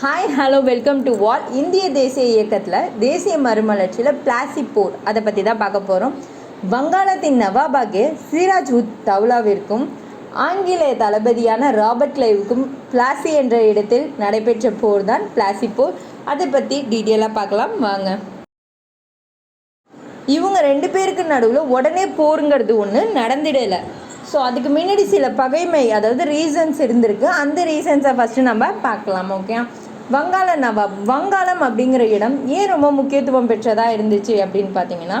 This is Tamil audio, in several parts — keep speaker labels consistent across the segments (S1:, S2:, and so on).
S1: ஹாய் ஹலோ வெல்கம் டு வால் இந்திய தேசிய இயக்கத்தில் தேசிய மறுமலர்ச்சியில் பிளாஸ்டிக் போர். அதை பற்றி தான் பார்க்க போகிறோம் வங்காளத்தின் நவாபாகிய சிராஜ் உத் தௌலாவிற்கும் ஆங்கிலேய தளபதியான ராபர்ட் கிளைவுக்கும் பிளாசி என்ற இடத்தில் நடைபெற்ற போர் தான் பிளாசி போர். அதை பற்றி டீட்டெயிலாக பார்க்கலாம். வாங்க. இவங்க ரெண்டு பேருக்கு நடுவில் உடனே போருங்கிறது ஒன்று நடந்திடலை. ஸோ அதுக்கு முன்னாடி சில பகைமை அதாவது ரீசன்ஸ் இருந்திருக்கு. அந்த ரீசன்ஸை ஃபஸ்ட்டு நம்ம பார்க்கலாம் ஓகே வங்காள நவாப் வங்காளம் அப்படிங்கிற இடம் ஏன் ரொம்ப முக்கியத்துவம் பெற்றதாக இருந்துச்சு அப்படின்னு பார்த்தீங்கன்னா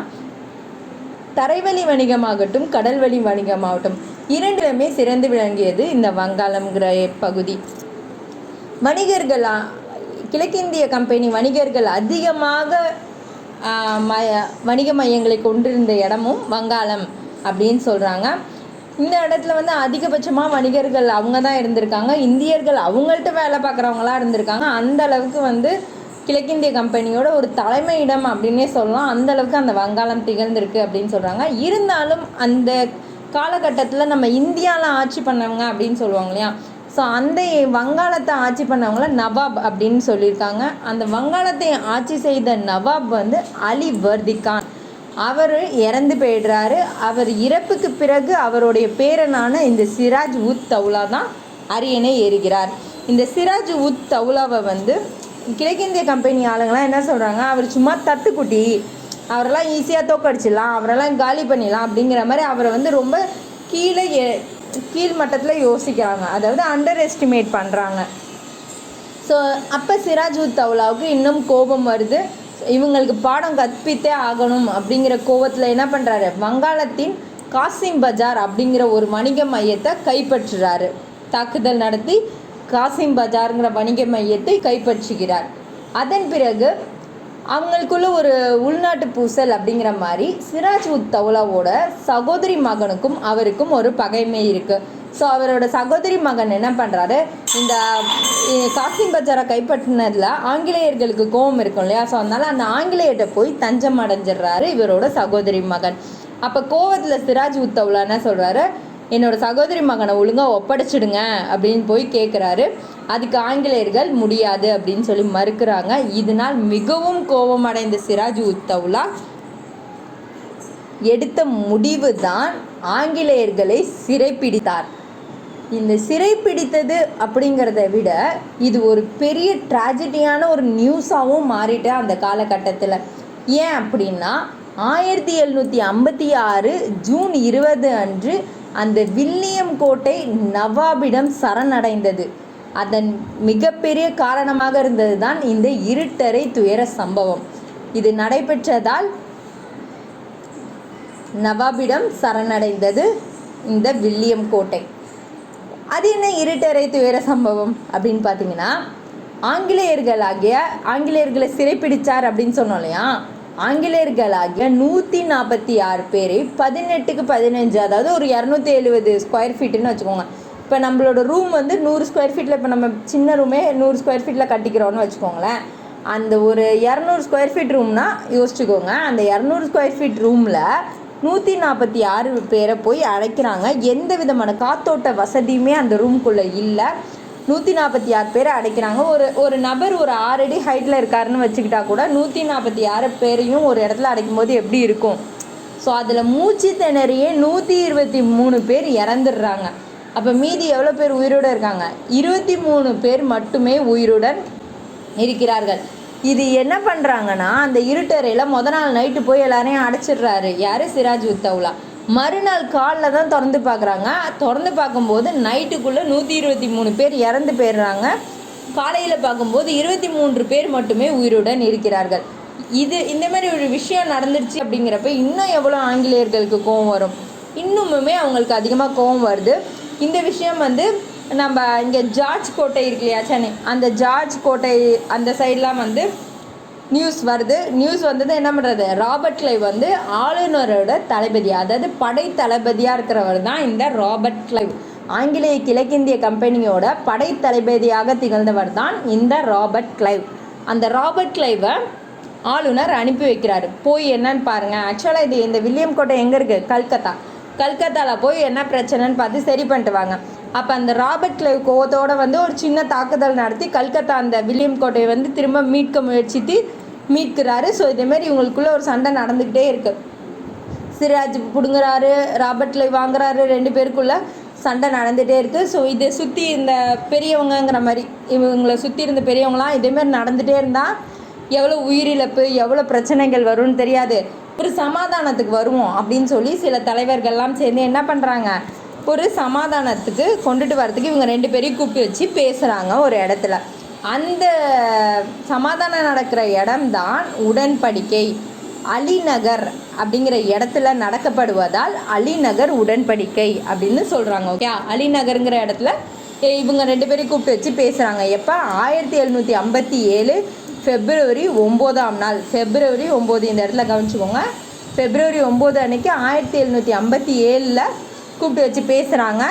S1: தரைவழி வணிகமாகட்டும் கடல்வழி வணிகமாகட்டும் இரண்டுமே சிறந்து விளங்கியது இந்த வங்காளம்ங்கிற பகுதி. வணிகர்கள் கிழக்கிந்திய கம்பெனி வணிகர்கள் அதிகமாக மய வணிக மையங்களை கொண்டிருந்த இடமும் வங்காளம் அப்படின்னு சொல்கிறாங்க இந்த இடத்துல வந்து அதிகபட்சமாக வணிகர்கள் அவங்க தான் இருந்திருக்காங்க. இந்தியர்கள் அவங்கள்ட்ட வேலை பார்க்குறவங்களா இருந்திருக்காங்க. அந்த அளவுக்கு வந்து கிழக்கிந்திய கம்பெனியோட ஒரு தலைமையிடம் அப்படின்னே சொல்லலாம். அந்த அளவுக்கு அந்த வங்காளம் திகழ்ந்திருக்கு அப்படின்னு சொல்கிறாங்க இருந்தாலும் அந்த காலகட்டத்தில் நம்ம இந்தியாவில் ஆட்சி பண்ணவங்க அப்படின்னு சொல்லுவாங்க இல்லையா? ஸோ அந்த வங்காளத்தை ஆட்சி பண்ணவங்கள நவாப் அப்படின்னு சொல்லியிருக்காங்க. அந்த வங்காளத்தை ஆட்சி செய்த நவாப் வந்து அலி வர்திகான் அவர் இறந்து போயிடுறாரு. அவர் இறப்புக்கு பிறகு அவருடைய பேரனான இந்த சிராஜ் உத் தௌலா தான் அரியணை ஏறுகிறார். இந்த சிராஜ் உத் தௌலாவை வந்து கிழக்கிந்திய கம்பெனி ஆளுங்களாம் என்ன சொல்கிறாங்க அவர் சும்மா தத்துக்குட்டி அவரெல்லாம் ஈஸியாக தோக்கடிச்சிடலாம். அவரெல்லாம் காலி பண்ணிடலாம் அப்படிங்கிற மாதிரி அவரை வந்து ரொம்ப கீழே கீழ்மட்டத்தில் கீழ் மட்டத்தில் யோசிக்கிறாங்க. அதாவது அண்டர் எஸ்டிமேட் பண்ணுறாங்க ஸோ அப்போ சிராஜ் உத் தௌலாவுக்கு இன்னும் கோபம் வருது. இவங்களுக்கு பாடம் கற்பித்தே ஆகணும் அப்படிங்கிற கோவத்தில் என்ன பண்ணுறாரு வங்காளத்தின் காசிம் பஜார் அப்படிங்கிற ஒரு வணிக மையத்தை கைப்பற்றுறாரு. தாக்குதல் நடத்தி காசிம் பஜாருங்கிற வணிக மையத்தை கைப்பற்றுகிறார். அதன் பிறகு அவங்களுக்குள்ள ஒரு உள்நாட்டு பூசல் அப்படிங்கிற மாதிரி சிராஜ் உத் தௌலாவோட சகோதரி மகனுக்கும் அவருக்கும் ஒரு பகைமை இருக்குது ஸோ அவரோட சகோதரி மகன் என்ன பண்ணுறாரு இந்த காசிம் பஜாரை கைப்பற்றினதில் ஆங்கிலேயர்களுக்கு கோபம் இருக்கும் இல்லையா? ஸோ அதனால் அந்த ஆங்கிலேயர்கிட்ட போய் தஞ்சம் அடைஞ்சிடுறாரு இவரோட சகோதரி மகன். அப்போ கோவத்தில் சிராஜ் உத்தவ்ல என்ன சொல்கிறாரு என்னோட சகோதரி மகனை ஒழுங்காக ஒப்படைச்சிடுங்க அப்படின்னு போய் கேட்குறாரு அதுக்கு ஆங்கிலேயர்கள் முடியாது அப்படின்னு சொல்லி மறுக்கிறாங்க. இதனால் மிகவும் கோபமடைந்த சிராஜ் உத்தவ்லா எடுத்த முடிவு தான் ஆங்கிலேயர்களை சிறைப்பிடித்தார். இந்த சிறை பிடித்தது அப்படிங்கிறத விட இது ஒரு பெரிய ட்ராஜடியான ஒரு நியூஸாகவும் மாறிட்டு அந்த காலகட்டத்தில். ஏன் அப்படின்னா ஆயிரத்தி எழுநூற்றி ஐம்பத்தி ஆறு ஜூன் இருபது அன்று அந்த வில்லியம் கோட்டை நவாபிடம் சரணடைந்தது. அதன் மிகப்பெரிய காரணமாக இருந்தது தான் இந்த இருட்டரை துயர சம்பவம். இது நடைபெற்றதால் நவாபிடம் சரணடைந்தது இந்த வில்லியம் கோட்டை. அது என்ன இருட்டறை துயர சம்பவம் அப்படின்னு பார்த்தீங்கன்னா ஆங்கிலேயர்களாகிய ஆங்கிலேயர்களை சிறைப்பிடிச்சார் அப்படின்னு சொன்னோம் இல்லையா? ஆங்கிலேயர்களாகிய நூற்றி நாற்பத்தி ஆறு பேரை பதினெட்டுக்கு பதினஞ்சு அதாவது ஒரு இரநூத்தி எழுபது ஸ்கொயர் ஃபீட்டுன்னு வச்சுக்கோங்க. இப்போ நம்மளோட ரூம் வந்து நூறு ஸ்கொயர் ஃபீட்டில் இப்போ நம்ம சின்ன ரூமே நூறு ஸ்கொயர் ஃபீட்டில் கட்டிக்கிறோன்னு வச்சுக்கோங்களேன். அந்த ஒரு இரநூறு ஸ்கொயர் ஃபீட் ரூம்னா யோசிச்சுக்கோங்க. அந்த இரநூறு ஸ்கொயர் ஃபீட் ரூமில் நூற்றி நாற்பத்தி ஆறு பேரை போய் அடைக்கிறாங்க. எந்த விதமான காத்தோட்ட வசதியுமே அந்த ரூம்குள்ளே இல்லை. நூற்றி நாற்பத்தி ஆறு பேரை அடைக்கிறாங்க. ஒரு ஒரு நபர் ஒரு ஆறு அடி ஹைட்டில் இருக்காருன்னு வச்சுக்கிட்டா கூட நூற்றி நாற்பத்தி ஆறு பேரையும் ஒரு இடத்துல அடைக்கும் போது எப்படி இருக்கும்? ஸோ அதில் மூச்சு திணறியே நூற்றி இருபத்தி மூணு பேர் இறந்துடுறாங்க. அப்போ மீதி எவ்வளோ பேர் உயிரோடு இருக்காங்க? இருபத்தி மூணு பேர் மட்டுமே உயிருடன் இருக்கிறார்கள். இது என்ன பண்ணுறாங்கன்னா அந்த இருட்டறையில் முத நாள் நைட்டு போய் எல்லாரையும் அடைச்சிடுறாரு. யார்? சிராஜ் உத்தவுலா. மறுநாள் காலில் தான் திறந்து பார்க்குறாங்க. திறந்து பார்க்கும்போது நைட்டுக்குள்ளே நூற்றி இருபத்தி மூணு பேர் இறந்து போயிடுறாங்க. காலையில் பார்க்கும்போது இருபத்தி மூன்று பேர் மட்டுமே உயிருடன் இருக்கிறார்கள். இது இந்த மாதிரி ஒரு விஷயம் நடந்துருச்சு அப்படிங்கிறப்ப இன்னும் எவ்வளோ ஆங்கிலேயர்களுக்கு கோவம் வரும்? இன்னுமுமே அவங்களுக்கு அதிகமாக கோவம் வருது. இந்த விஷயம் வந்து நம்ம இங்கே ஜார்ஜ் கோட்டை இருக்கு இல்லையா சென்னை? அந்த ஜார்ஜ் கோட்டை அந்த சைட்லாம் வந்து நியூஸ் வருது. நியூஸ் வந்தது என்ன பண்ணுறது ராபர்ட் கிளைவ் வந்து ஆளுநரோட தளபதி அதாவது படை தளபதியாக இருக்கிறவர் தான் இந்த ராபர்ட் கிளைவ். ஆங்கிலேய கிழக்கிந்திய கம்பெனியோட படை தளபதியாக திகழ்ந்தவர் தான் இந்த ராபர்ட் கிளைவ். அந்த ராபர்ட் கிளைவை ஆளுநர் அனுப்பி வைக்கிறாரு. போய் என்னன்னு பாருங்கள் ஆக்சுவலாக இது இந்த வில்லியம் கோட்டை எங்கே இருக்குது கல்கத்தா. கல்கத்தாவில் போய் என்ன பிரச்சனைன்னு பார்த்து சரி பண்ணிட்டு வாங்க. அப்போ அந்த ராபர்ட் கிளைவ் கோவத்தோடு வந்து ஒரு சின்ன தாக்குதல் நடத்தி கல்கத்தா அந்த வில்லியம் கோட்டையை வந்து திரும்ப மீட்க முயற்சித்து மீட்கிறாரு. ஸோ இதேமாரி இவங்களுக்குள்ளே ஒரு சண்டை நடந்துக்கிட்டே இருக்குது சிராஜ் பிடுங்குறாரு ராபர்ட் கிளைவ் வாங்குறாரு ரெண்டு பேருக்குள்ள சண்டை நடந்துகிட்டே இருக்குது ஸோ இதை சுற்றி இந்த பெரியவங்கங்கிற மாதிரி இவங்களை சுற்றி இருந்த பெரியவங்களாம் இதேமாரி நடந்துகிட்டே இருந்தால் எவ்வளோ உயிரிழப்பு எவ்வளோ பிரச்சனைகள் வரும்னு தெரியாது. ஒரு சமாதானத்துக்கு வருவோம் அப்படின்னு சொல்லி சில தலைவர்கள்லாம் சேர்ந்து என்ன பண்ணுறாங்க ஒரு சமாதானத்துக்கு கொண்டுட்டு வரதுக்கு இவங்க ரெண்டு பேரையும் கூப்பிட்டு வச்சு பேசுகிறாங்க ஒரு இடத்துல. அந்த சமாதானம் நடக்கிற இடம்தான் உடன்படிக்கை. அலிநகர் அப்படிங்கிற இடத்துல நடக்கப்படுவதால் அலிநகர் உடன்படிக்கை அப்படின்னு சொல்கிறாங்க ஓகே அலிநகருங்கிற இடத்துல இவங்க ரெண்டு பேரையும் கூப்பிட்டு வச்சு பேசுகிறாங்க எப்போ? ஆயிரத்தி எழுநூற்றி ஐம்பத்தி ஏழு ஃபெப்ரவரி ஒம்போதாம் நாள். ஃபெப்ரவரி ஒம்பது இந்த இடத்துல கவனிச்சுக்கோங்க. ஃபெப்ரவரி ஒம்பது அன்னைக்கு ஆயிரத்தி எழுநூற்றி ஐம்பத்தி ஏழில் கூப்பிட்டு வச்சு பேசுகிறாங்க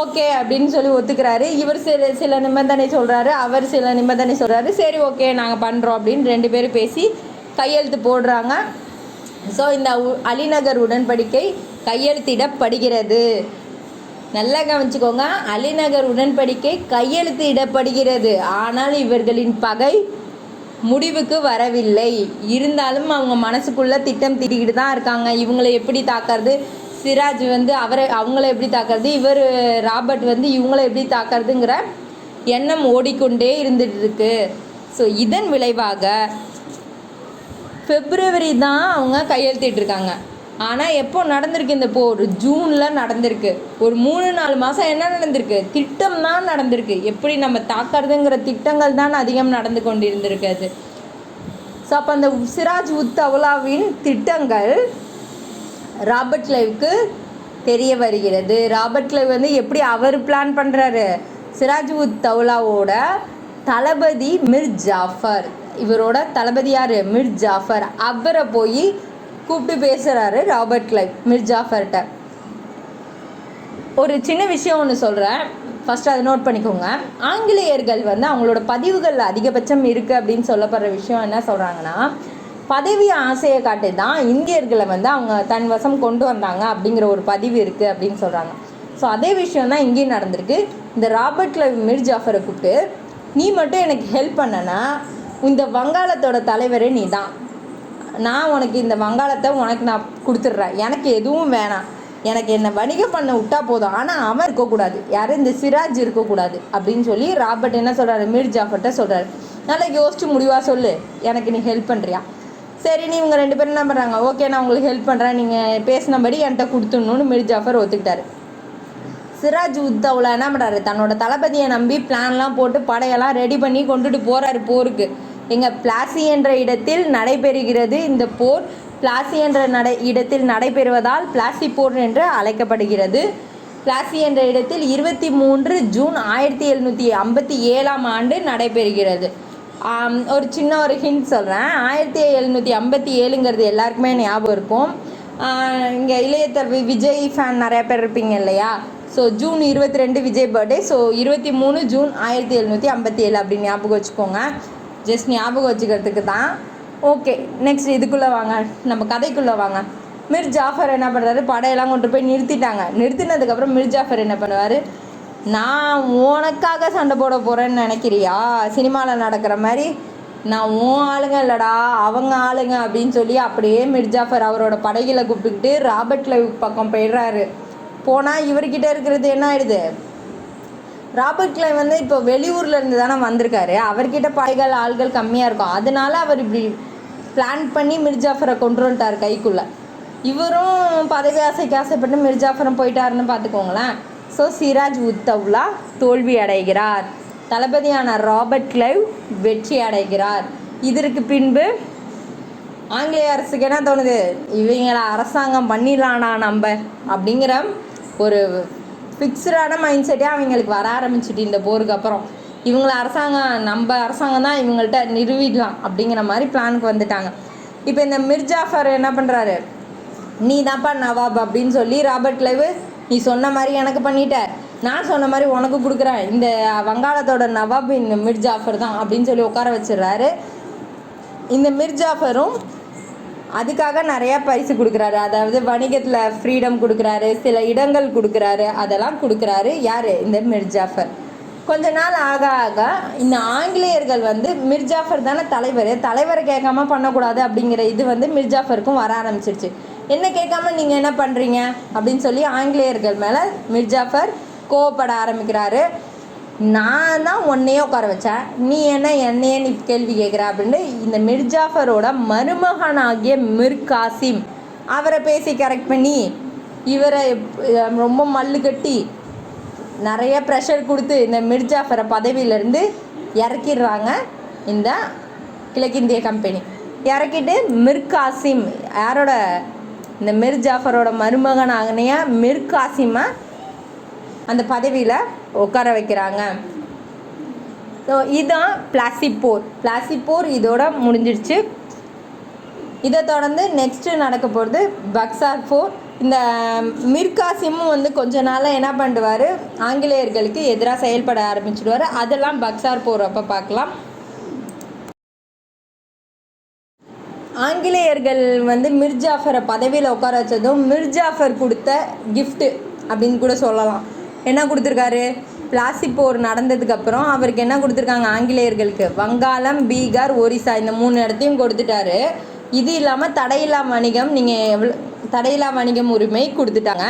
S1: ஓகே அப்படின்னு சொல்லி ஒத்துக்கிறாரு. இவர் சில சில நிபந்தனை சொல்கிறாரு அவர் சில நிபந்தனை சொல்கிறாரு சரி ஓகே நாங்கள் பண்ணுறோம் அப்படின்னு ரெண்டு பேரும் பேசி கையெழுத்து போடுறாங்க. ஸோ இந்த அலிநகர் உடன்படிக்கை கையெழுத்திடப்படுகிறது. நல்லா கவனிச்சுக்கோங்க. அலிநகர் உடன்படிக்கை கையெழுத்திடப்படுகிறது. ஆனால் இவர்களின் பகை முடிவுக்கு வரவில்லை. இருந்தாலும் அவங்க மனசுக்குள்ளே திட்டம் திட்டிக்கிட்டு தான் இருக்காங்க. இவங்களை எப்படி தாக்கிறது? சிராஜ் வந்து அவரை அவங்கள எப்படி தாக்குறது? இவர் ராபர்ட் வந்து இவங்கள எப்படி தாக்குறதுங்கிற எண்ணம் ஓடிக்கொண்டே இருந்துட்டு இருக்கு ஸோ இதன் விளைவாக பிப்ரவரி தான் அவங்க கையெழுத்திட்டிருக்காங்க ஆனால் எப்போ நடந்திருக்கு இந்த போர்? ஜூனில் நடந்திருக்கு. ஒரு மூணு நாலு மாதம் என்ன நடந்திருக்கு? திட்டம் தான் நடந்திருக்கு. எப்படி நம்ம தாக்குறதுங்கிற திட்டங்கள் தான் அதிகம் நடந்து கொண்டிருந்திருக்கு அது. ஸோ அப்போ அந்த சிராஜ் உத் அவுலாவின் திட்டங்கள் ராபர்ட் லைவ்க்கு தெரிய வருகிறது. ராபர்ட் லைவ் வந்து எப்படி அவர் பிளான் பண்ணுறாரு சிராஜ் உத் தௌலாவோட தளபதி மிர் ஜாஃபர். இவரோட தளபதி யார்? மிர் ஜாஃபர். அவரை போய் கூப்பிட்டு பேசுகிறாரு ராபர்ட் லைவ் மிர் ஜாஃபர்கிட்ட. ஒரு சின்ன விஷயம் ஒன்று சொல்கிறேன் ஃபஸ்ட்டு அதை நோட் பண்ணிக்கோங்க. ஆங்கிலேயர்கள் வந்து அவங்களோட பதிவுகள் அதிகபட்சம் இருக்குது அப்படின்னு சொல்லப்படுற விஷயம் என்ன சொல்கிறாங்கன்னா பதவி ஆசையை காட்டி தான் இந்தியர்களை வந்து அவங்க தன் வசம் கொண்டு வந்தாங்க அப்படிங்கிற ஒரு பதிவு இருக்குது அப்படின்னு சொல்கிறாங்க ஸோ அதே விஷயம் தான் இங்கேயும் நடந்திருக்கு. இந்த ராபர்ட் லவ் மிர் ஜாஃபரை கூப்பிட்டு நீ மட்டும் எனக்கு ஹெல்ப் பண்ணனா இந்த வங்காளத்தோட தலைவரே நீ தான் நான் உனக்கு இந்த வங்காளத்தை உனக்கு நான் கொடுத்துட்றேன். எனக்கு எதுவும் வேணாம். எனக்கு என்ன வணிகம் பண்ண விட்டா போதும். ஆனால் அவன் இருக்கக்கூடாது. யாரும் இந்த சிராஜ் இருக்கக்கூடாது. அப்படின்னு சொல்லி ராபர்ட் என்ன சொல்கிறாரு மீர் ஜாஃபர்கிட்ட சொல்கிறாரு நல்லா யோசிச்சு முடிவாக சொல்லு. எனக்கு நீ ஹெல்ப் பண்ணுறியா சரி நீ இவங்க ரெண்டு பேரும் என்ன பண்ணுறாங்க ஓகே நான் உங்களுக்கு ஹெல்ப் பண்ணுறேன் நீங்கள் பேசினபடி என்கிட்ட கொடுத்துடணும்னு மிர் ஜாஃபர் ஒத்துக்கிட்டாரு. சிராஜ் உத்தவ்ல என்ன பண்ணுறாரு தன்னோட தளபதியை நம்பி பிளான்லாம் போட்டு படையெல்லாம் ரெடி பண்ணி கொண்டுட்டு போகிறாரு போருக்கு. எங்கள் பிளாசி என்ற இடத்தில் நடைபெறுகிறது இந்த போர். பிளாசி என்ற நடை இடத்தில் நடைபெறுவதால் பிளாசி போர் என்று அழைக்கப்படுகிறது. பிளாசி என்ற இடத்தில் இருபத்தி மூன்று ஜூன் ஆயிரத்தி எழுநூற்றி ஐம்பத்தி ஏழாம் ஆண்டு நடைபெறுகிறது. ஒரு சின்ன ஒரு ஹிண்ட் சொல்கிறேன் ஆயிரத்தி எழுநூற்றி ஐம்பத்தி ஏழுங்கிறது எல்லாருக்குமே ஞாபகம் இருக்கும். இங்கே இளையதளபதி விஜய் ஃபேன் நிறையா பேர் இருப்பீங்க இல்லையா? ஸோ ஜூன் இருபத்தி ரெண்டு விஜய் பர்த்டே ஸோ இருபத்தி மூணு ஜூன் ஆயிரத்தி எழுநூற்றி ஐம்பத்தி ஏழு அப்படின்னு ஞாபகம் வச்சுக்கோங்க. ஜஸ்ட் ஞாபகம் வச்சுக்கிறதுக்கு தான். ஓகே நெக்ஸ்ட் இதுக்குள்ளே வாங்க. நம்ம கதைக்குள்ளே வாங்க. மிர் ஜாஃபர் என்ன பண்ணுறாரு படையெல்லாம் கொண்டு போய் நிறுத்திட்டாங்க. நிறுத்தினதுக்கப்புறம் மிர் ஜாஃபர் என்ன பண்ணுவார்? நான் உனக்காக சண்டை போட போகிறேன்னு நினைக்கிறியா? சினிமாவில் நடக்கிற மாதிரி நான் உன் ஆளுங்க இல்லைடா அவங்க ஆளுங்க அப்படின்னு சொல்லி அப்படியே மிர்ஜாஃபர் அவரோட படைகளை கூப்பிட்டுக்கிட்டு ராபர்ட் லைவ் பக்கம் போயிடுறாரு. போனால் இவர்கிட்ட இருக்கிறது என்ன ஆயிடுது? ராபர்ட் கிளைவ் வந்து இப்போ வெளியூரில் இருந்து தானே வந்திருக்காரு. அவர்கிட்ட படைகள் ஆள்கள் கம்மியாக இருக்கும். அதனால அவர் இப்படி பிளான் பண்ணி மிர்ஜாஃபரை கொண்டு வந்துட்டார் கைக்குள்ளே. இவரும் பதவி ஆசைக்கு ஆசைப்பட்டு மிர்ஜாஃபரம் போயிட்டாருன்னு பார்த்துக்கோங்களேன். ஸோ சிராஜ் உத்தவ்லா தோல்வி அடைகிறார். தளபதியான ராபர்ட் கிளைவ் வெற்றி அடைகிறார். இதற்கு பின்பு ஆங்கிலேய அரசுக்கு என்ன தோணுது? இவங்கள அரசாங்கம் பண்ணிடலானா நம்ம அப்படிங்கிற ஒரு ஃபிக்ஸ்டான மைண்ட் செட்டே அவங்களுக்கு வர ஆரம்பிச்சிட்டு இந்த போருக்கு அப்புறம். இவங்கள அரசாங்கம் நம்ம அரசாங்கம் தான் இவங்கள்ட்ட நிறுவிடலாம் அப்படிங்கிற மாதிரி பிளானுக்கு வந்துட்டாங்க. இப்போ இந்த மிர்ஜாஃபர் என்ன பண்ணுறாரு நீ தான்ப்பா நவாப் அப்படின்னு சொல்லி ராபர்ட் லைவ் நீ சொன்ன மாதிரி எனக்கு பண்ணிட்ட. நான் சொன்ன மாதிரி உனக்கு கொடுக்குறேன். இந்த வங்காளத்தோட நவாப் இந்த மிர்ஜாஃபர் தான் அப்படின்னு சொல்லி உட்கார வச்சிடுறாரு. இந்த மிர்ஜாஃபரும் அதுக்காக நிறையா பரிசு கொடுக்குறாரு. அதாவது வணிகத்தில் ஃப்ரீடம் கொடுக்குறாரு. சில இடங்கள் கொடுக்குறாரு. அதெல்லாம் கொடுக்குறாரு. யார்? இந்த மிர்ஜாஃபர் கொஞ்ச நாள் ஆக ஆக இந்த ஆங்கிலேயர்கள் வந்து மிர்ஜாஃபர் தானே தலைவர். தலைவரை கேட்காம பண்ணக்கூடாது அப்படிங்கிற இது வந்து மிர்ஜாஃபருக்கும் வர ஆரம்பிச்சிருச்சு. என்ன கேட்காம நீங்கள் என்ன பண்ணுறீங்க அப்படின்னு சொல்லி ஆங்கிலேயர்கள் மேலே மிர்ஜாஃபர் கோவப்பட ஆரம்பிக்கிறாரு. நான் தான் உன்னையே உட்கார வச்சேன். நீ என்ன என்னையே நீ கேள்வி கேட்குற அப்படின்னு இந்த மிர்ஜாஃபரோட மருமகனாகிய மிர் காசிம் அவரை பேசி கரெக்ட் பண்ணி இவரை ரொம்ப மல்லு கட்டி நிறைய ப்ரெஷர் கொடுத்து இந்த மிர்ஜாஃபரை பதவியிலேருந்து இறக்கிடுறாங்க இந்த கிழக்கிந்திய கம்பெனி இறக்கிட்டு மிர்காசிம் யாரோட இந்த மிர் ஜாஃபரோட மருமகன் ஆகினைய மிர் காசிமை அந்த பதவியில் உட்கார வைக்கிறாங்க. ஸோ இதுதான் பிளாசிப்போர் பிளாசிப்போர் இதோட முடிஞ்சிடுச்சு இதை தொடர்ந்து நெக்ஸ்ட்டு நடக்க போகிறது பக்சார் போர் இந்த மிர்காசிமும் வந்து கொஞ்ச நாளாக என்ன பண்ணுவார்? ஆங்கிலேயர்களுக்கு எதிராக செயல்பட ஆரம்பிச்சிடுவார். அதெல்லாம் பக்சார் போர் அப்போ பார்க்கலாம். ஆங்கிலேயர்கள் வந்து மிர்ஜாஃபரை பதவியில் உட்கார வச்சதும் மிர்ஜாஃபர் கொடுத்த கிஃப்ட்டு அப்படின்னு கூட சொல்லலாம். என்ன கொடுத்துருக்காரு? பிளாசி போர் நடந்ததுக்கப்புறம் அவருக்கு என்ன கொடுத்துருக்காங்க ஆங்கிலேயர்களுக்கு? வங்காளம் பீகார் ஒரிசா இந்த மூணு இடத்தையும் கொடுத்துட்டாரு. இது இல்லாமல் தடையில்லா வணிகம் நீங்கள் எவ்வளோ தடையில்லா வணிகம் உரிமை கொடுத்துட்டாங்க.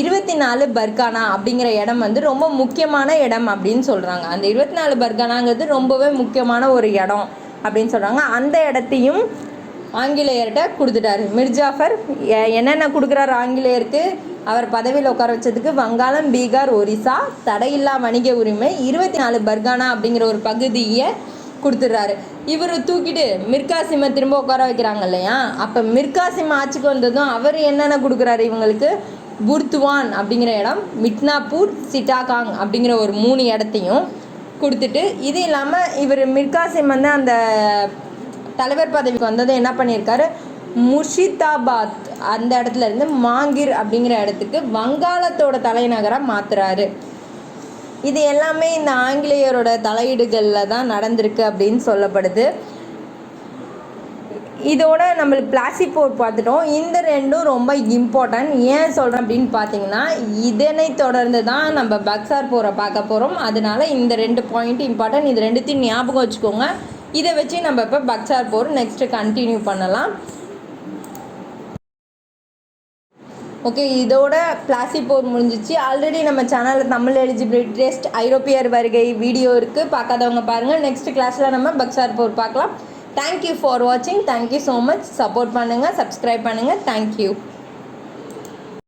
S1: இருபத்தி நாலு பர்கானா அப்படிங்கிற இடம் வந்து ரொம்ப முக்கியமான இடம் அப்படின்னு சொல்கிறாங்க அந்த இருபத்தி நாலு பர்கானாங்கிறது ரொம்பவே முக்கியமான ஒரு இடம் அப்படின்னு சொல்கிறாங்க அந்த இடத்தையும் ஆங்கிலேயர்கிட்ட கொடுத்துட்டாரு. மிர்ஜாஃபர் என்னென்ன கொடுக்குறாரு ஆங்கிலேயருக்கு? அவர் பதவியில் உட்கார வச்சதுக்கு வங்காளம் பீகார் ஒரிசா தடையில்லா வணிக உரிமை இருபத்தி நாலு பர்கானா அப்படிங்கிற ஒரு பகுதியை கொடுத்துட்றாரு இவர் தூக்கிட்டு மிர்காசிமை திரும்ப உட்கார வைக்கிறாங்க இல்லையா? அப்போ மிர்காசிம் ஆட்சிக்கு வந்ததும் அவர் என்னென்ன கொடுக்குறாரு இவங்களுக்கு? புர்துவான் அப்படிங்கிற இடம் மிட்னாப்பூர் சிட்டாகாங் அப்படிங்கிற ஒரு மூணு இடத்தையும் கொடுத்துட்டு இது இல்லாமல் இவர் மிர்காசிம் வந்து அந்த தலைவர் பதவிக்கு வந்தது என்ன பண்ணியிருக்காரு? முர்ஷிதாபாத் அந்த இடத்துல இருந்து மாங்கிர் அப்படிங்கிற இடத்துக்கு வங்காளத்தோட தலைநகராக மாத்துறாரு. இது எல்லாமே இந்த ஆங்கிலேயரோட தலையீடுகளில் தான் நடந்திருக்கு அப்படின்னு சொல்லப்படுது. இதோட நம்ம பிளாசி போர் பார்த்துட்டோம். இந்த ரெண்டும் ரொம்ப இம்பார்ட்டன்ட் ஏன் சொல்கிறேன் அப்படின்னு பார்த்தீங்கன்னா இதனை தொடர்ந்து தான் நம்ம பக்சார் போரை பார்க்க போகிறோம் அதனால இந்த ரெண்டு பாயிண்ட் இம்பார்ட்டன்ட் இது ரெண்டுத்தையும் ஞாபகம் வச்சுக்கோங்க. இதை வச்சு நம்ம இப்போ பக்சார் போர் நெக்ஸ்ட்டு கண்டினியூ பண்ணலாம். ஓகே இதோட பிளாசி போர் முடிஞ்சிச்சு. ஆல்ரெடி நம்ம சேனலில் தமிழ் எலிஜிபிலிட்டி டெஸ்ட் ஐரோப்பியர் வருகை வீடியோ இருக்குது பார்க்காதவங்க பாருங்கள் நெக்ஸ்ட் கிளாஸில் நம்ம பக்சார் போர் பார்க்கலாம். தேங்க்யூ ஃபார் வாட்சிங் thank you so much support பண்ணுங்கள் சப்ஸ்கிரைப் பண்ணுங்கள் தேங்க்யூ